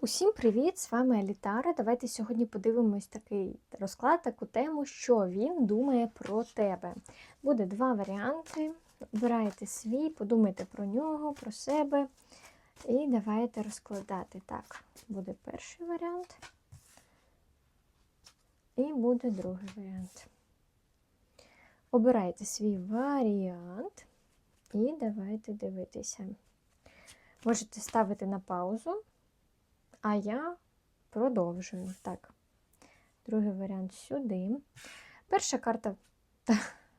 Усім привіт! З вами Алітара. Давайте сьогодні подивимось такий розклад, таку тему, що він думає про тебе. Буде два варіанти. Обирайте свій, подумайте про нього, про себе. І давайте розкладати. Так, буде перший варіант. І буде другий варіант. Обирайте свій варіант. І давайте дивитися. Можете ставити на паузу. А я продовжую. Так, другий варіант сюди. Перша карта.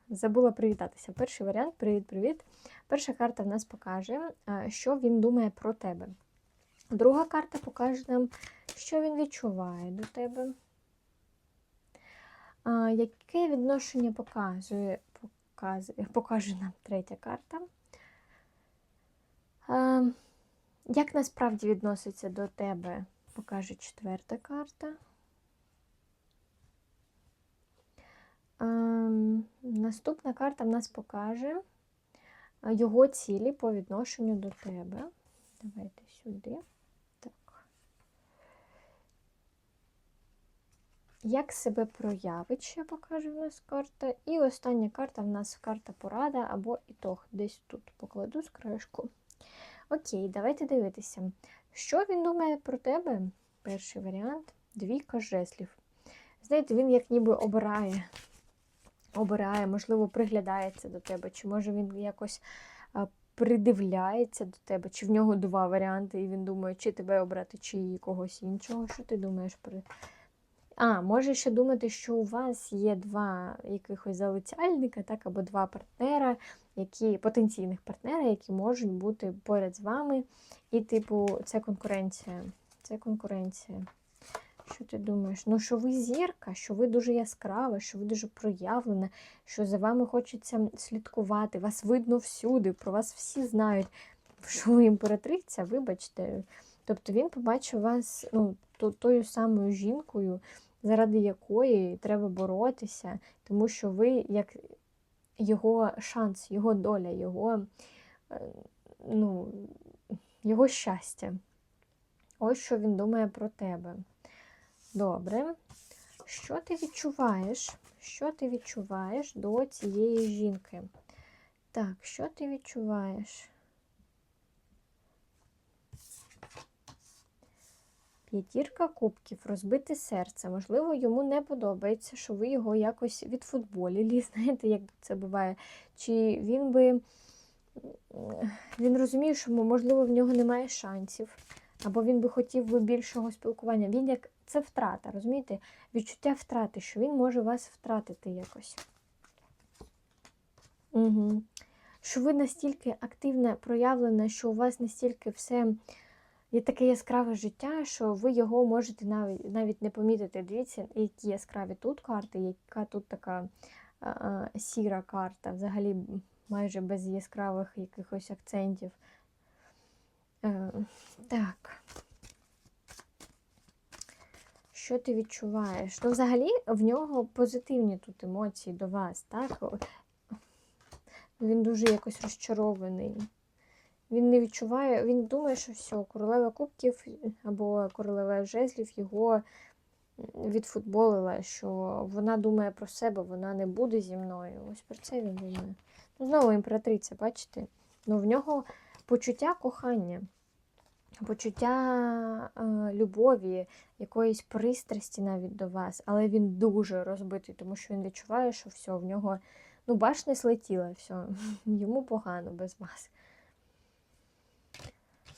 Забула привітатися. Перший варіант привіт-привіт. Перша карта в нас покаже, що він думає про тебе. Друга карта покаже нам, що він відчуває до тебе. Яке відношення показує, показує, покаже нам третя карта. Як насправді відноситься до тебе, покаже четверта карта. Ем, наступна карта в нас покаже його цілі по відношенню до тебе. Давайте сюди. Так. Як себе проявить, ще покаже в нас карта. І остання карта в нас карта порада або ітог. Десь тут покладу скришку. Окей, давайте дивитися. Що він думає про тебе? Перший варіант двійка жеслів. Знаєте, він як ніби обирає, обирає, можливо, приглядається до тебе, чи може він якось придивляється до тебе, чи в нього два варіанти, і він думає, чи тебе обрати, чи когось іншого. Що ти думаєш про а, може ще думати, що у вас є два якихось залицяльника, так, або два партнера, які потенційних партнера, які можуть бути поряд з вами. І, типу, це конкуренція. Це конкуренція. Що ти думаєш? Ну, що ви зірка, що ви дуже яскрава, що ви дуже проявлена, що за вами хочеться слідкувати, вас видно всюди, про вас всі знають, що ви імператриця, вибачте. Тобто він побачив вас ну, тою самою жінкою, заради якої треба боротися, тому що ви як його шанс, його доля, його, е, ну, його щастя. Ось що він думає про тебе. Добре. Що ти відчуваєш? Що ти відчуваєш до цієї жінки? Так, що ти відчуваєш? П'ятірка кубків, розбите серце. Можливо, йому не подобається, що ви його якось відфутболілі, знаєте, як це буває. Чи він би він розуміє, що, можливо, в нього немає шансів, або він би хотів би більшого спілкування. Він як це втрата, розумієте? Відчуття втрати, що він може вас втратити якось. Угу. Що ви настільки активно проявлена, що у вас настільки все. Є таке яскраве життя, що ви його можете навіть навіть не помітити. Дивіться, які яскраві тут карти, яка тут така а, сіра карта, взагалі майже без яскравих якихось акцентів. А, е, так. Що ти відчуваєш? Ну, взагалі, в нього позитивні тут емоції до вас, так? Він дуже якось розчарований. Він не відчуває, він думає, що все, королева кубків або королева жезлів його відфутболила, що вона думає про себе, вона не буде зі мною. Ось про це він думає. Ну, Знову імператриця, бачите? Ну, В нього почуття кохання, почуття е, любові, якоїсь пристрасті навіть до вас, але він дуже розбитий, тому що він відчуває, що все, в нього ну, башня слетіла, все, йому погано без вас.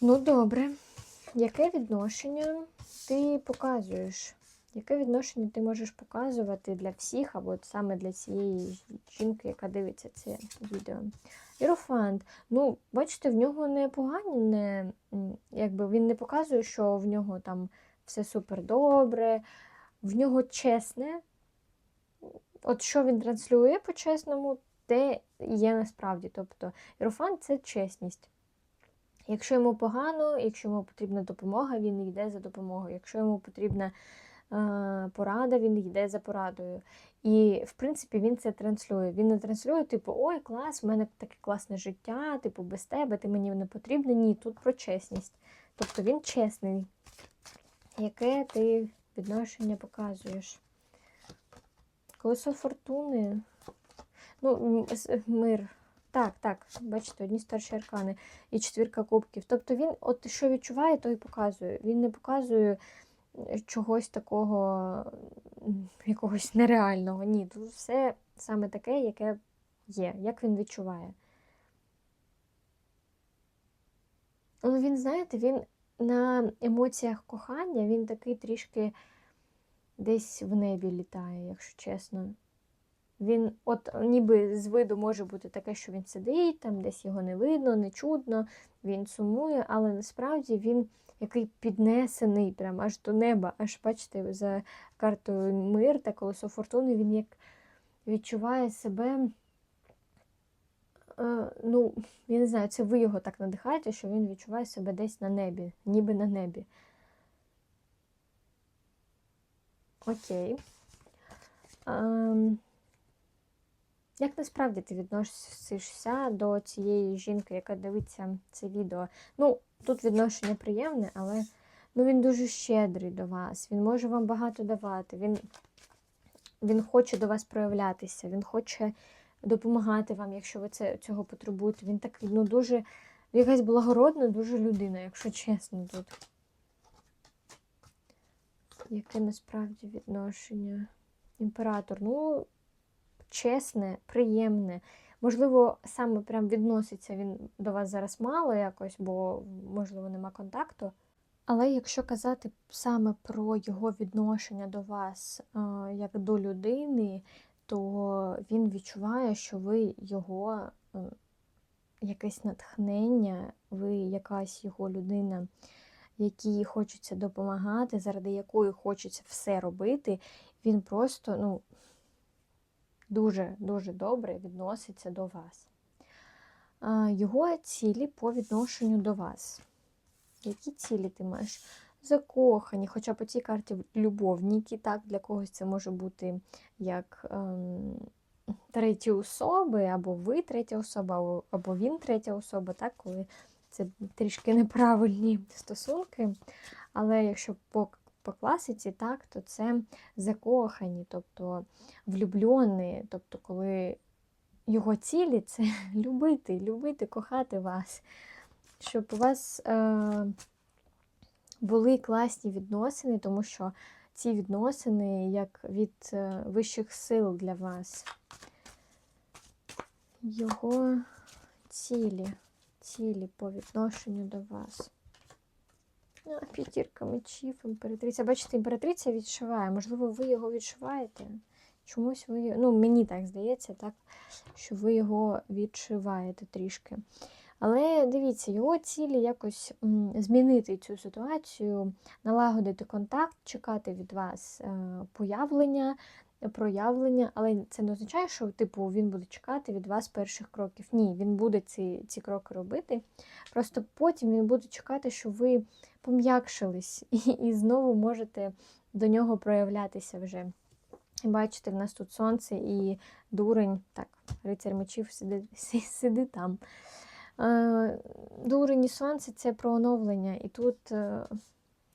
Ну, добре. Яке відношення ти показуєш? Яке відношення ти можеш показувати для всіх, або саме для цієї жінки, яка дивиться це відео? Ірофант. Ну, бачите, в нього не погані, якби він не показує, що в нього там все супер добре, в нього чесне. От що він транслює по-чесному, те є насправді. Тобто, ірофант це чесність. Якщо йому погано, якщо йому потрібна допомога, він йде за допомогою. Якщо йому потрібна е, порада, він йде за порадою. І, в принципі, він це транслює. Він не транслює, типу, ой, клас, в мене таке класне життя, типу, без тебе, ти мені не потрібна. Ні, тут про чесність. Тобто він чесний. Яке ти відношення показуєш? Колесо фортуни. Ну, мир. Так, так, бачите, одні старші аркани і четвірка кубків. Тобто він, от що відчуває, то і показує. Він не показує е, чогось такого, якогось нереального. Ні, тут все саме таке, яке є, як він відчуває. Ну, він, знаєте, він на емоціях кохання, він такий трішки десь в небі літає, якщо чесно. Він, от ніби з виду може бути таке, що він сидить, там десь його не видно, не чутно, він сумує, але насправді він який піднесений прям аж до неба. Аж бачите, за картою мир та колесо фортуни він як відчуває себе. е, Ну, я не знаю, це ви його так надихаєте, що він відчуває себе десь на небі, ніби на небі. Окей. Ем, як насправді ти відносишся до цієї жінки, яка дивиться це відео? Ну, тут відношення приємне, але ну, він дуже щедрий до вас. Він може вам багато давати. Він, він хоче до вас проявлятися, він хоче допомагати вам, якщо ви це, цього потребуєте. Він такий, ну, дуже якась благородна, дуже людина, якщо чесно тут. Яке насправді відношення? Імператор. Ну, чесне, приємне. Можливо, саме прям відноситься він до вас зараз мало якось, бо, можливо, нема контакту. Але якщо казати саме про його відношення до вас е, як до людини, то він відчуває, що ви його е, якесь натхнення, ви якась його людина, якій хочеться допомагати, заради якої хочеться все робити. Він просто, ну, дуже-дуже добре відноситься до вас. Його цілі по відношенню до вас. Які цілі ти маєш? Закохані, хоча по цій карті любовніки, так, для когось це може бути як ем, треті особи, або ви третя особа, або він третя особа, так, коли це трішки неправильні стосунки. Але якщо по по класиці, так, то це закохані, тобто влюблені, тобто, коли його цілі це любити, любити, кохати вас, щоб у вас е, були класні відносини, тому що ці відносини як від е, вищих сил для вас. Його цілі, цілі по відношенню до вас. П'ятірка мечів, імператриця. Бачите, імператриця відшиває. Можливо, ви його відшиваєте. Чомусь ви. Ну, мені так здається, так, що ви його відшиваєте трішки. Але дивіться, його цілі якось змінити цю ситуацію, налагодити контакт, чекати від вас е, появлення, проявлення, але це не означає, що типу, він буде чекати від вас перших кроків. Ні, він буде ці, ці кроки робити. Просто потім він буде чекати, що ви пом'якшились і, і знову можете до нього проявлятися вже. Бачите, в нас тут сонце і дурень. Так, рицар мечів сиди, сиди там. Е, Дурень і сонце це про оновлення. І тут е,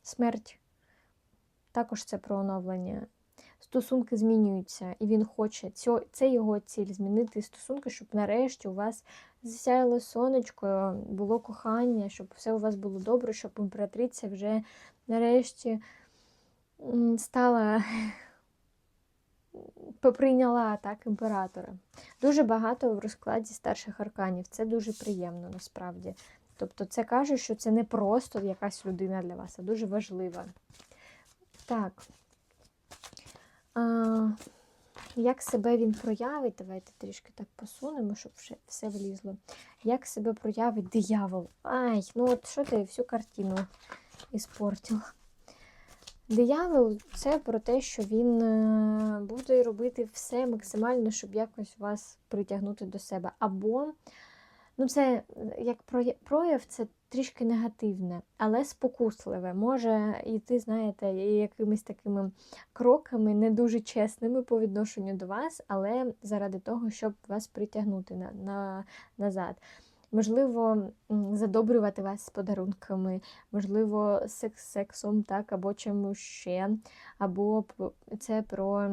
смерть також це про оновлення. Стосунки змінюються, і він хоче це його ціль змінити стосунки, щоб нарешті у вас засяяло сонечко, було кохання, щоб все у вас було добре, щоб імператриця вже нарешті стала поприйняла так імператора. Дуже багато в розкладі старших арканів. Це дуже приємно насправді. Тобто це каже, що це не просто якась людина для вас, а дуже важлива. Так. А, Як себе він проявить? Давайте трішки так посунемо, щоб все влізло. Як себе проявить диявол? Ай, ну от що ти всю картину іспортила. Диявол це про те, що він е, буде робити все максимально, щоб якось вас притягнути до себе. Або, ну це як прояв, це трішки негативне, але спокусливе. Може йти, знаєте, якимись такими кроками, не дуже чесними по відношенню до вас, але заради того, щоб вас притягнути на, на, назад. можливо, задобрювати вас з подарунками, можливо, секс сексом, так, або чимось ще, або це про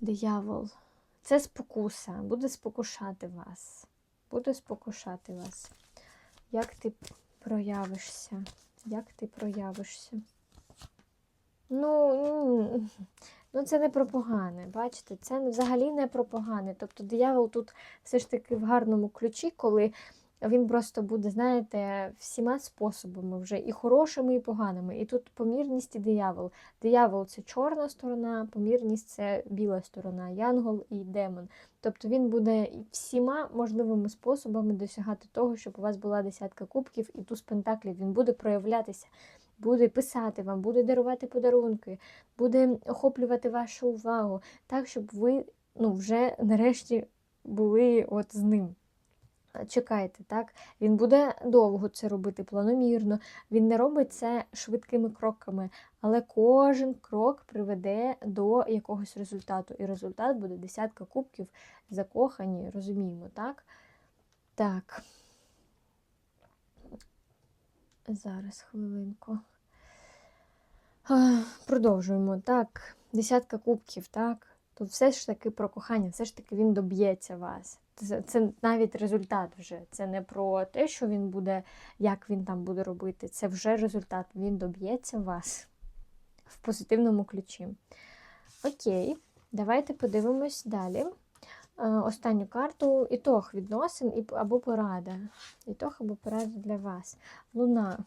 диявол. Це спокуса, буде спокушати вас. Буде спокушати вас. Як ти проявишся? Як ти проявишся? Ну, ну це не про погане, бачите, це взагалі не про погане. Тобто диявол тут все ж таки в гарному ключі, коли він просто буде, знаєте, всіма способами вже і хорошими, і поганими. І тут помірність і диявол. Диявол це чорна сторона, помірність це біла сторона, янгол і демон. Тобто він буде всіма можливими способами досягати того, щоб у вас була десятка кубків і туз пентаклів. Він буде проявлятися, буде писати вам, буде дарувати подарунки, буде охоплювати вашу увагу, так, щоб ви ну, вже нарешті були от з ним. Чекайте, так? Він буде довго це робити планомірно. Він не робить це швидкими кроками, але кожен крок приведе до якогось результату. І результат буде десятка кубків закохані, розуміємо, так? Так. Зараз хвилинку. Продовжуємо. Так, десятка кубків, так. Тут все ж таки про кохання, все ж таки він доб'ється вас. Це, навіть результат вже. Це не про те, що він буде, як він там буде робити. Це вже результат. Він доб'ється вас в позитивному ключі. Окей, давайте подивимось далі. Е, Останню карту ітог відносин або порада. Ітог або порада для вас. Луна.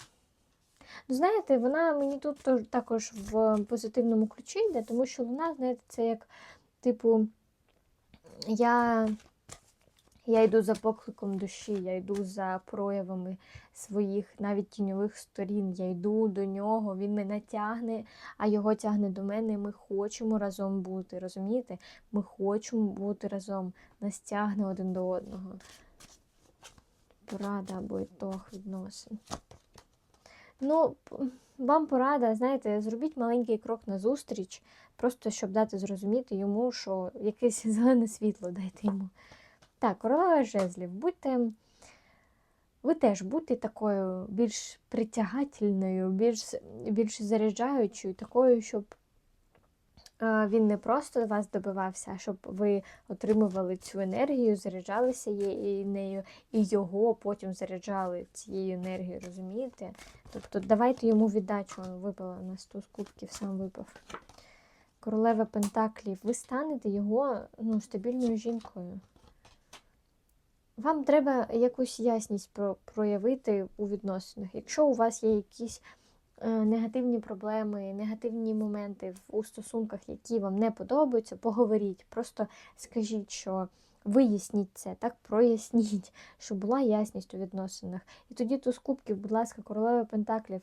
Ну, знаєте, вона мені тут також в позитивному ключі йде, тому що луна, знаєте, це як, типу, я, я йду за покликом душі, я йду за проявами своїх навіть тіньових сторін. Я йду до нього, він мене тягне, а його тягне до мене. Ми хочемо разом бути. Розумієте? Ми хочемо бути разом. Нас тягне один до одного. Порада або ітог відносин. Ну, вам порада, знаєте, зробіть маленький крок назустріч, просто щоб дати зрозуміти йому, що якесь зелене світло дайте йому. Так, королева жезлів, будьте. Ви теж будьте такою більш притягательною, більш, більш заряджаючою, такою, щоб е, він не просто вас добивався, а щоб ви отримували цю енергію, заряджалися її- нею, і його потім заряджали цією енергією, розумієте? Тобто давайте йому віддачу, випала у нас туз кубків, сам випав. Королева Пентаклів, ви станете його ну, стабільною жінкою. Вам треба якусь ясність про, проявити у відносинах. Якщо у вас є якісь е, негативні проблеми, негативні моменти у стосунках, які вам не подобаються, поговоріть. Просто скажіть, що виясніть це, так проясніть, щоб була ясність у відносинах. І тоді туз кубків, будь ласка, королева Пентаклів,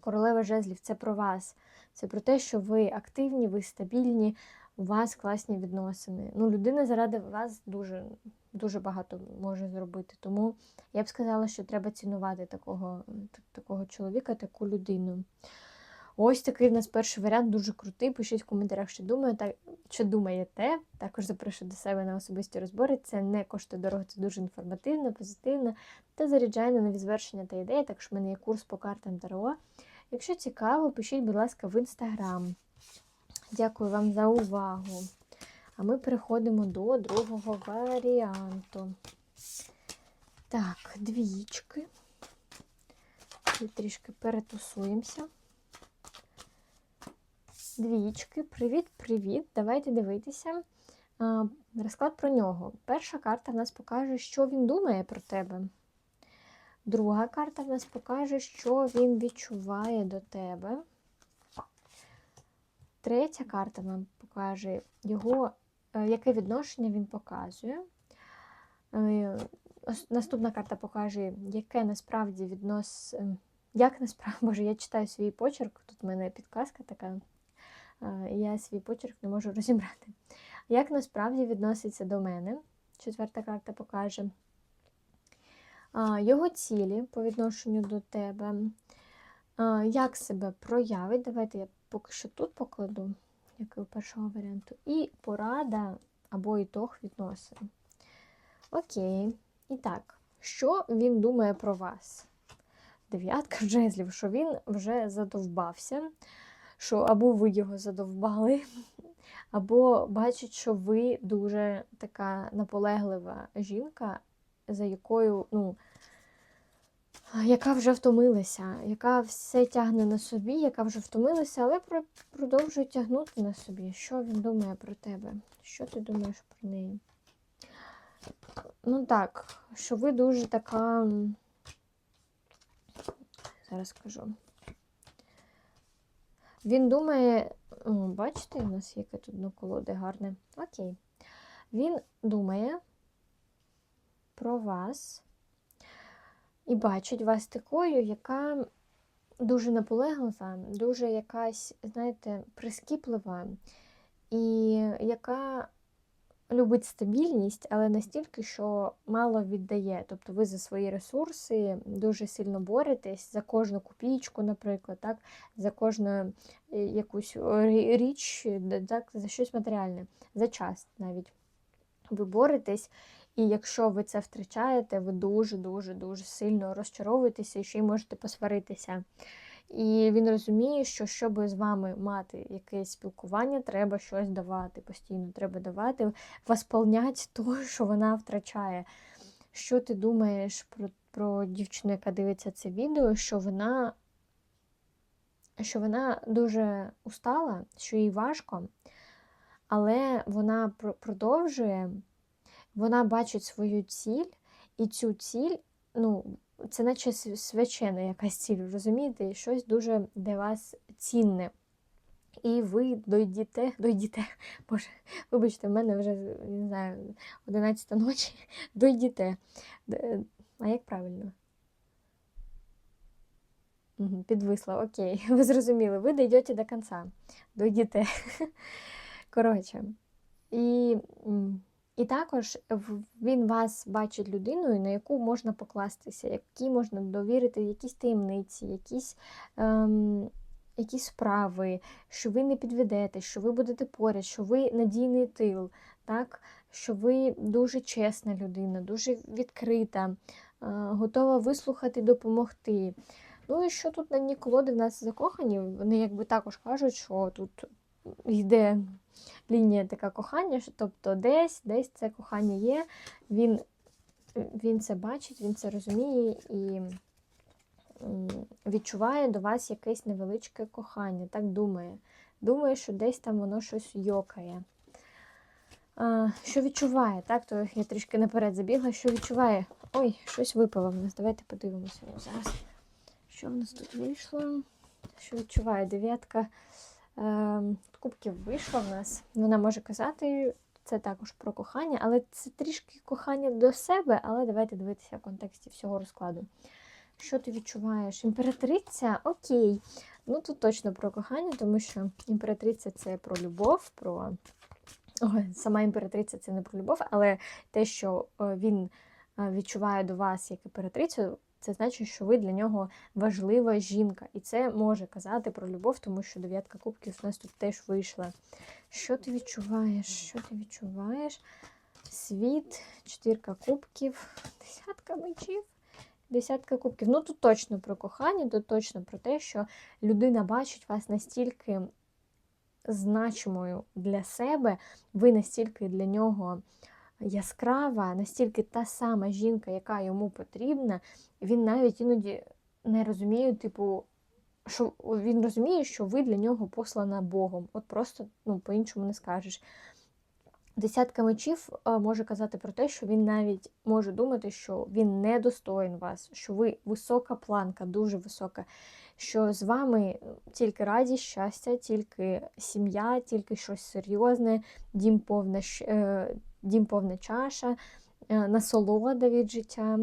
королева жезлів це про вас. Це про те, що ви активні, ви стабільні, у вас класні відносини. Ну, людина заради вас дуже, дуже багато може зробити. Тому я б сказала, що треба цінувати такого, такого чоловіка, таку людину. Ось такий в нас перший варіант, дуже крутий. Пишіть в коментарях, що думаєте, що думаєте. Також запрошую до себе на особисті розбори. Це не коштує дорого, це дуже інформативно, позитивно та заряджає на нові звершення та ідеї. Також в мене є курс по картам Таро. Якщо цікаво, пишіть, будь ласка, в інстаграм. Дякую вам за увагу. А ми переходимо до другого варіанту. Так, двічки. І трішки перетусуємося. Двічки. Привіт-привіт. Давайте дивитися. Розклад про нього. Перша карта в нас покаже, що він думає про тебе. Друга карта в нас покаже, що він відчуває до тебе. Третя карта нам покаже його, яке відношення він показує. Е, Наступна карта покаже, яке насправді віднос. е, Як насправді, боже, я читаю свій почерк, тут в мене підказка така, е, я свій почерк не можу розібрати. Як насправді відноситься до мене? Четверта карта покаже його цілі по відношенню до тебе, як себе проявить. Давайте я поки що тут покладу, як і у першого варіанту. І порада або ітог відносин. Окей. І так, що він думає про вас? Дев'ятка жезлів, що він вже задовбався, що або ви його задовбали, або бачить, що ви дуже така наполеглива жінка, за якою, ну, яка вже втомилася, яка все тягне на собі, яка вже втомилася, але про- продовжує тягнути на собі. Що він думає про тебе? Що ти думаєш про неї? Ну так, що ви дуже така. Зараз скажу. Він думає, о, бачите, у нас яке тут дно колоди гарне. Окей. Він думає про вас і бачить вас такою, яка дуже наполеглива, дуже якась, знаєте, прискіплива, і яка любить стабільність, але настільки, що мало віддає. Тобто ви за свої ресурси дуже сильно боретесь за кожну копійку, наприклад, так, за кожну е, якусь річ, так, за щось матеріальне, за час навіть. Ви боретесь, і якщо ви це втрачаєте, ви дуже-дуже дуже сильно розчаровуєтеся і ще й можете посваритися. І він розуміє, що щоб з вами мати якесь спілкування, треба щось давати постійно. Треба давати, восполнять то, що вона втрачає. Що ти думаєш про, про дівчину, яка дивиться це відео, що вона, що вона дуже устала, що їй важко, але вона про- продовжує, вона бачить свою ціль, і цю ціль, ну, це наче св- священна якась ціль, розумієте, щось дуже для вас цінне. І ви дойдіте, дойдіте, боже, вибачте, в мене вже, не знаю, 11 ночі, дойдіте. А як правильно? Підвисла, окей, ви зрозуміли, ви дійдете до кінця, дойдіте. Коротше, і, і також він вас бачить людиною, на яку можна покластися, якій можна довірити якісь таємниці, якісь, ем, якісь справи, що ви не підведете, що ви будете поряд, що ви надійний тил, так? що ви дуже чесна людина, дуже відкрита, е, готова вислухати, допомогти. Ну і що тут на дні колоди в нас закохані, вони якби також кажуть, що тут йде лінія така кохання, тобто десь, десь це кохання є, він, він це бачить, він це розуміє і відчуває до вас якесь невеличке кохання, так думає. Думає, що десь там воно щось йокає. Що відчуває, так? То я трішки наперед забігла, що відчуває. Ой, щось випало в нас. Давайте подивимося зараз. Що в нас тут вийшло? Що відчуває? Дев'ятка кубків вийшла в нас. Вона може казати, це також про кохання, але це трішки кохання до себе, але давайте дивитися в контексті всього розкладу. Що ти відчуваєш? Імператриця? Окей. Ну тут точно про кохання, тому що імператриця це про любов, про. Ой, сама імператриця це не про любов, але те, що е, він е, відчуває до вас як імператрицю, це значить, що ви для нього важлива жінка. І це може казати про любов, тому що дев'ятка кубків у нас тут теж вийшла. Що ти відчуваєш? Що ти відчуваєш? Світ, чотирка кубків, десятка мечів. Десятка кубків. Ну тут точно про кохання, тут точно про те, що людина бачить вас настільки значимою для себе, ви настільки для нього яскрава, настільки та сама жінка, яка йому потрібна, він навіть іноді не розуміє, типу, що він розуміє, що ви для нього послана Богом. От просто ну, по-іншому не скажеш. Десятка мечів е, може казати про те, що він навіть може думати, що він не достоїн вас, що ви висока планка, дуже висока, що з вами тільки радість, щастя, тільки сім'я, тільки щось серйозне, дім повна, щ- е, дім повна чаша, е, насолода від життя.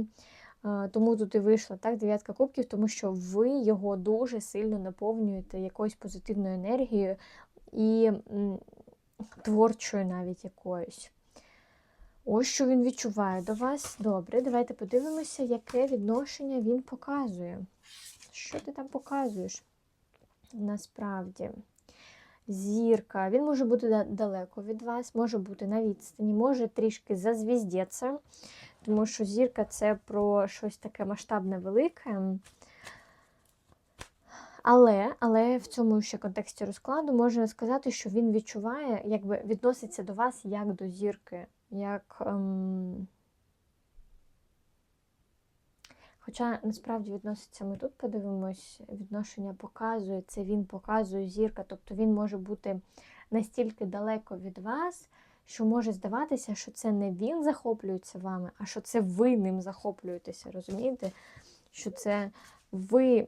Е, Тому тут і вийшла так, дев'ятка кубків, тому що ви його дуже сильно наповнюєте якоюсь позитивною енергією і творчою навіть якоюсь. Ось що він відчуває до вас. Добре, давайте подивимося, яке відношення він показує. Що ти там показуєш насправді? Зірка. Він може бути далеко від вас, може бути на відстані, може трішки зазвіздеться, тому що зірка це про щось таке масштабне велике. Але, але в цьому ще контексті розкладу можна сказати, що він відчуває, якби відноситься до вас як до зірки, як. Ем... Хоча насправді відноситься, ми тут подивимось, відношення показує, це він показує зірка, тобто він може бути настільки далеко від вас, що може здаватися, що це не він захоплюється вами, а що це ви ним захоплюєтеся, розумієте? Що це ви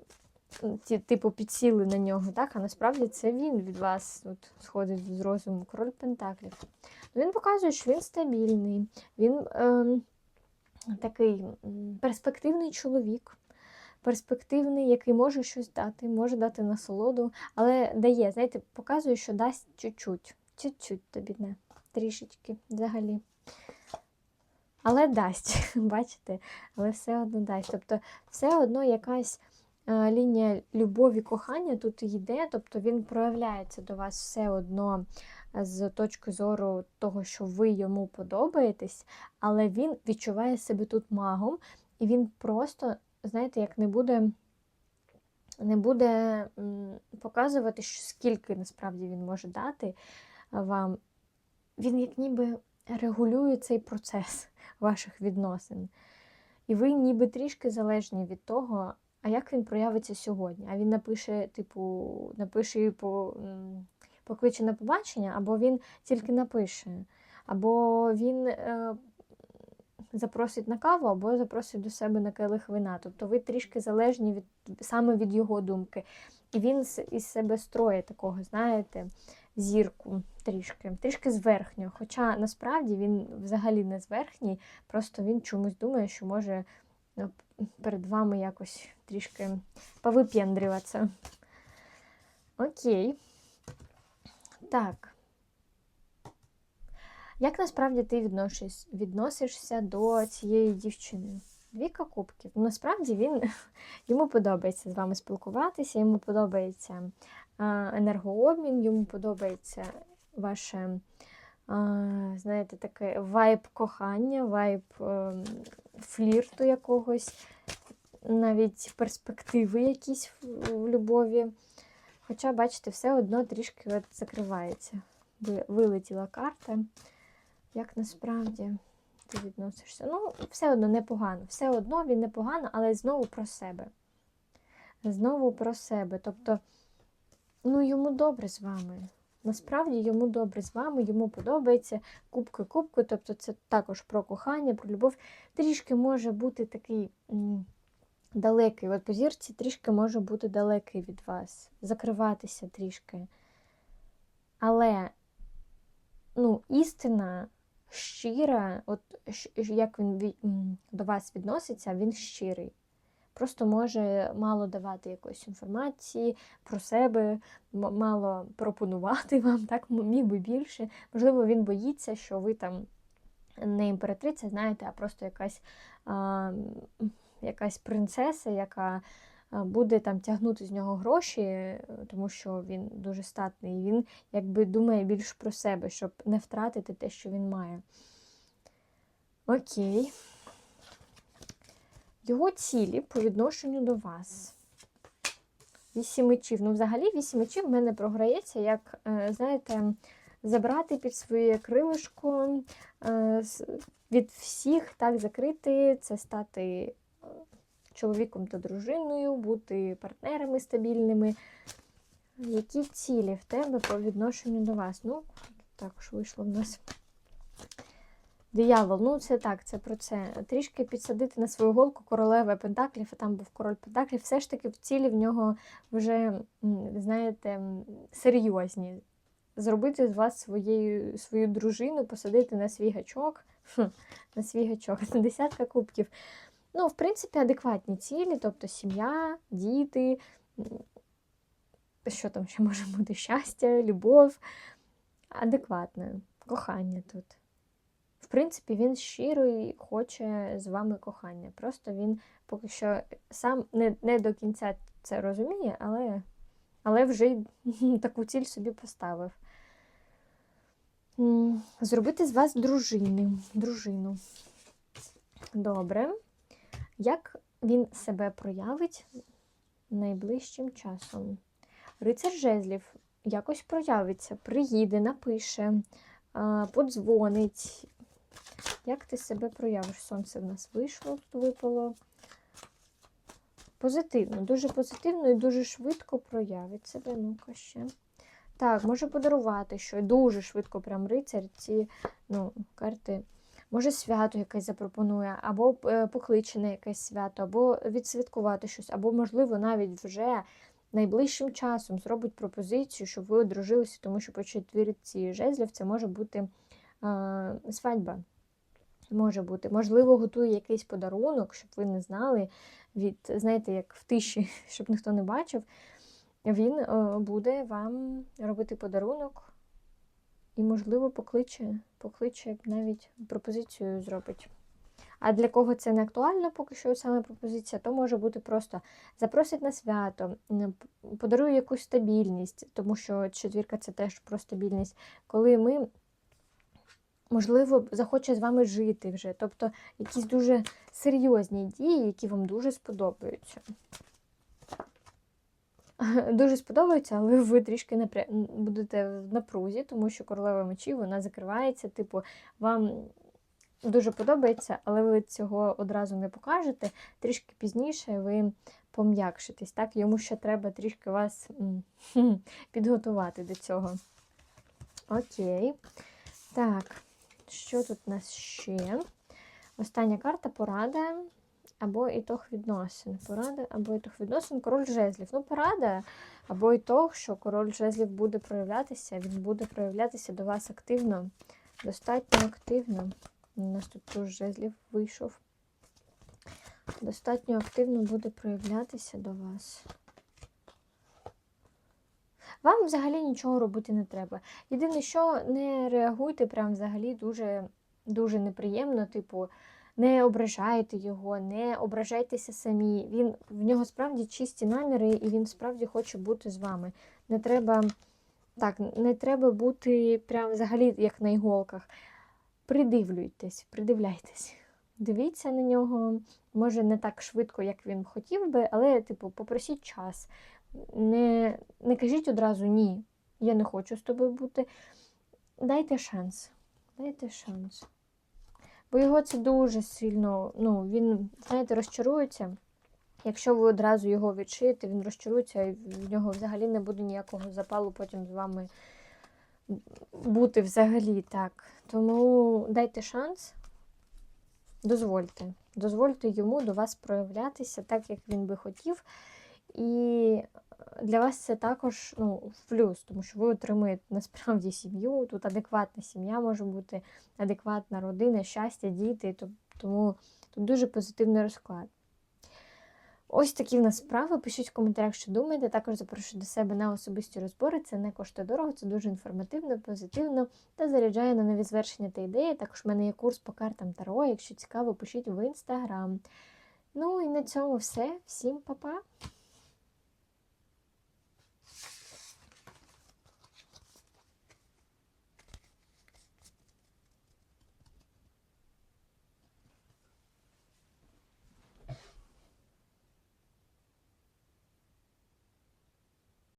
типу, підсіли на нього, так? А насправді це він від вас от, сходить з розуму, король Пентаклів. Він показує, що він стабільний, він ем, такий перспективний чоловік, перспективний, який може щось дати, може дати насолоду, але дає, знаєте, показує, що дасть чуть-чуть, чуть-чуть тобі не, трішечки взагалі. Але дасть, бачите, але все одно дасть. Тобто, все одно якась е, лінія любові, кохання тут йде, тобто він проявляється до вас все одно з точки зору того, що ви йому подобаєтесь, але він відчуває себе тут магом, і він просто, знаєте, як не буде. Не буде показувати, що скільки насправді він може дати вам. Він як ніби регулює цей процес ваших відносин. І ви ніби трішки залежні від того, а як він проявиться сьогодні. А він напише, типу, напише по, покличе на побачення, або він тільки напише, або він е, запросить на каву, або запросить до себе на келих вина. Тобто ви трішки залежні від саме від його думки. І він із себе строє такого, знаєте, зірку трішки, трішки зверхнього. Хоча насправді він взагалі не зверхній, просто він чомусь думає, що може ну, перед вами якось трішки повип'яндрюватися. Окей. Так. Як насправді ти відносиш, відносишся до цієї дівчини? Двіка кубків. Ну, Насправді він йому подобається з вами спілкуватися, йому подобається енергообмін, йому подобається ваше, знаєте, таке вайб кохання, вайб е, флірту якогось, навіть перспективи якісь в любові. Хоча, бачите, все одно трішки от закривається. Ви- Вилетіла карта. Як насправді ти відносишся? Ну, все одно непогано. Все одно він непогано, але знову про себе. Знову про себе. Тобто, ну, йому добре з вами. Насправді йому добре з вами, йому подобається кубки кубки, тобто це також про кохання, про любов. Трішки може бути такий далекий. От по зірці трішки може бути далекий від вас, закриватися трішки. Але ну, істина щира, от як він до вас відноситься, він щирий. Просто може мало давати якоїсь інформації про себе, мало пропонувати вам, так міг би більше. Можливо, він боїться, що ви там не імператриця, знаєте, а просто якась, а, якась принцеса, яка буде там тягнути з нього гроші, е, тому що він дуже статний. Він якби думає більш про себе, щоб не втратити те, що він має. Окей. Його цілі по відношенню до вас. Вісім мечів. Ну, взагалі, вісім мечів в мене програється, як, е, знаєте, забрати під своє крилишко, е, від всіх так закрити, це стати е, чоловіком та дружиною, бути партнерами стабільними. Які цілі в тебе по відношенню до вас? Ну, також вийшло в нас. Диявол, ну це так, це про це. Трішки підсадити на свою голку королеви Пентаклів, а там був король Пентаклів. Все ж таки в цілі в нього вже, знаєте, серйозні. Зробити з вас своєю, свою дружину, посадити на свій гачок. Хм, на свій гачок. Десятка кубків. Ну, в принципі, адекватні цілі, тобто сім'я, діти, що там ще може бути? Щастя, любов. Адекватне, кохання тут. В принципі, він щиро і хоче з вами кохання. Просто він поки що сам не, не до кінця це розуміє, але але вже таку ціль собі поставив. Зробити з вас дружини, дружину. Добре. Як він себе проявить найближчим часом? Рицар жезлів якось проявиться, приїде, напише, подзвонить. Як ти себе проявиш? Сонце в нас вийшло, випало. Позитивно, дуже позитивно і дуже швидко проявить себе. Ну-ка ще. Так, може подарувати що дуже швидко, прям рицар ці ну, карти. Може, свято якесь запропонує, або е, покличе на якесь свято, або відсвяткувати щось, або, можливо, навіть вже найближчим часом зробить пропозицію, щоб ви одружилися, тому що по четвірці жезлів це може бути а, свадьба. Може бути. Можливо, готує якийсь подарунок, щоб ви не знали, від, знаєте, як в тиші, щоб ніхто не бачив. Він е, буде вам робити подарунок і, можливо, покличе, покличе навіть пропозицію зробить. А для кого це не актуально, поки що саме пропозиція, то може бути просто запросить на свято, подарує якусь стабільність, тому що четвірка це теж про стабільність, коли ми, можливо, захоче з вами жити вже. Тобто якісь дуже серйозні дії, які вам дуже сподобаються. Дуже сподобаються, але ви трішки напря... будете в напрузі, тому що королева мечів вона закривається, типу, вам дуже подобається, але ви цього одразу не покажете. Трішки пізніше ви пом'якшитесь. Так? Йому ще треба трішки вас підготувати до цього. Окей. Так, що тут у нас ще? Остання карта порада або ітог відносин. Порада або ітог відносин, король жезлів. Ну, порада або ітог, що король жезлів буде проявлятися, він буде проявлятися до вас активно, достатньо активно. У нас тут туз жезлів вийшов. Достатньо активно буде проявлятися до вас. Вам взагалі нічого робити не треба. Єдине, що не реагуйте прям взагалі дуже, дуже неприємно, типу, не ображайте його, не ображайтеся самі. Він в нього справді чисті наміри, і він справді хоче бути з вами. Не треба так, не треба бути прям взагалі як на іголках. Придивлюйтесь, придивляйтесь. Дивіться на нього, може не так швидко, як він хотів би, але, типу, попросіть час. Не, не кажіть одразу ні, я не хочу з тобою бути. Дайте шанс. Дайте шанс. Бо його це дуже сильно, ну, він, знаєте, розчарується. Якщо ви одразу його відшиєте, він розчарується, і в нього взагалі не буде ніякого запалу потім з вами бути взагалі так. Тому дайте шанс, дозвольте. Дозвольте йому до вас проявлятися так, як він би хотів. І для вас це також ну, в плюс, тому що ви отримуєте насправді сім'ю. Тут адекватна сім'я може бути, адекватна родина, щастя, діти. Тому тут дуже позитивний розклад. Ось такі в нас справи. Пишіть в коментарях, що думаєте. Також запрошую до себе на особисті розбори. Це не коштує дорого, це дуже інформативно, позитивно та заряджає на нові звершення та ідеї. Також в мене є курс по картам Таро. Якщо цікаво, пишіть в інстаграм. Ну і на цьому все. Всім па-па!